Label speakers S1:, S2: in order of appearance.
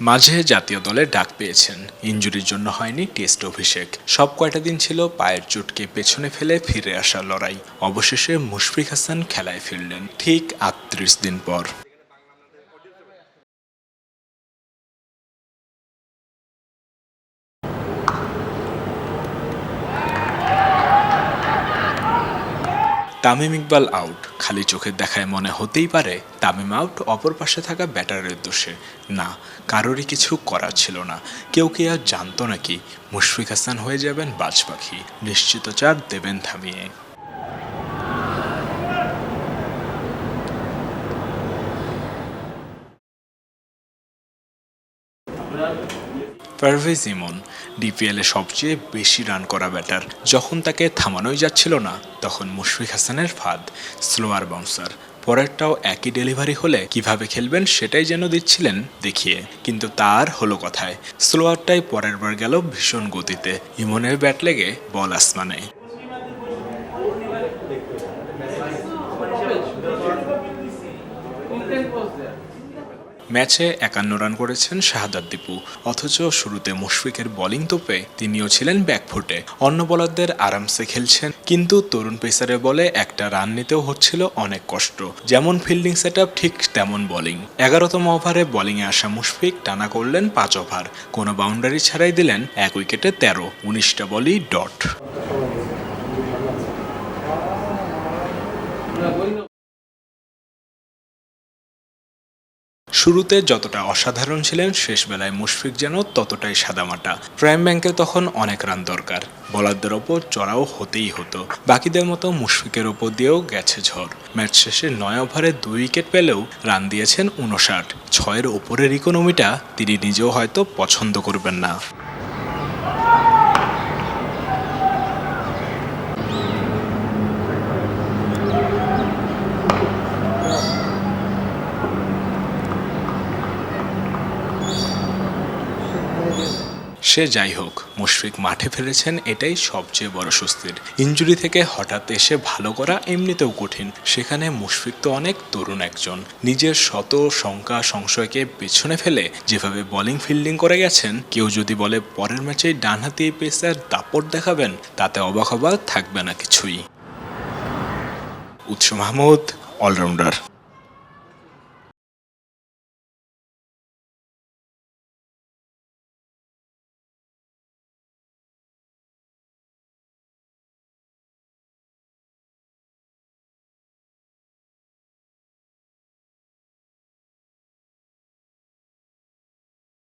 S1: মাঝে জাতীয় দলে ডাক পেয়েছেন। ইঞ্জুরির জন্য হয়নি টেস্ট অভিষেক। সব কয়টা দিন ছিল পায়ের চোটকে পেছনে ফেলে ফিরে আসা লড়াই। অবশেষে মুশফিক হাসান খেলায় ফিরলেন। ঠিক আটত্রিশ দিন পর। তামিম ইকবাল আউট খালি চোখের দেখায় মনে হতেই পারে তামিম আউট অপর পাশে থাকা ব্যাটারের দোষে। না, কারোরই কিছু করার ছিল না। কেউ কি আর জানতো নাকি মুশফিক হাসান হয়ে যাবেন বাজ পাখি। নিশ্চিত চার দেবেন থামিয়ে। পারভেজ ইমন ডিপিএলে সবচেয়ে বেশি রান করা ব্যাটার যখন তাকে থামানোই যাচ্ছিল না, তখন মুশফিক হাসানের ফাঁদ স্লোয়ার বাউন্সার পরেরটাও একই ডেলিভারি হলে কীভাবে খেলবেন সেটাই যেন দিচ্ছিলেন দেখিয়ে, কিন্তু তার হলো কথায়। স্লোয়ারটাই পরের বার গেল ভীষণ গতিতে, ইমনের ব্যাট লেগে বল আসমানে ম্যাচে একান্ন রান করেছেন শাহাদাত দীপু অথচ শুরুতে মুশফিকের বোলিং তোপে তিনিও ছিলেন ব্যাকফুটে। অন্য বলারদের আরামসে খেলছেন, কিন্তু তরুণ পেসারের বলে একটা রান নিতেও হচ্ছিল অনেক কষ্ট। যেমন ফিল্ডিং সেট ঠিক তেমন বোলিং। এগারোতম ওভারে বোলিংয়ে আসা মুশফিক টানা করলেন পাঁচ ওভার। কোনো বাউন্ডারি ছাড়াই দিলেন এক উইকেটে তেরো, উনিশটা বলই ডট। শুরুতে যতটা অসাধারণ ছিলেন শেষ বেলায় মুশফিক যেন ততটাই সাদামাটা। প্রাইম ব্যাংকে তখন অনেক রান দরকার। বলারদের ওপর চড়াও হতেই হতো। বাকিদের মতো মুশফিকের ওপর দিয়েও গেছে ঝড়। ম্যাচ শেষে নয় ওভারে দুই উইকেট পেলেও রান দিয়েছেন উনষাট ছয়ের ওপরের ইকোনমিটা তিনি নিজেও হয়তো পছন্দ করবেন না। সে যাই হোক, মুশফিক মাঠে ফেলেছেন এটাই সবচেয়ে বড় স্বস্তির। ইঞ্জুরি থেকে হঠাৎ এসে ভালো করা এমনিতেও কঠিন। সেখানে মুশফিক তো অনেক তরুণ একজন। নিজের শত শঙ্কা সংশয়কে পেছনে ফেলে যেভাবে বোলিং ফিল্ডিং করে গেছেন, কেউ যদি বলে পরের ম্যাচে ডানহাতি পেসার দাপট দেখাবেন, তাতে অবাক হবার থাকবে না কিছুই। উৎস মাহমুদ অলরাউন্ডার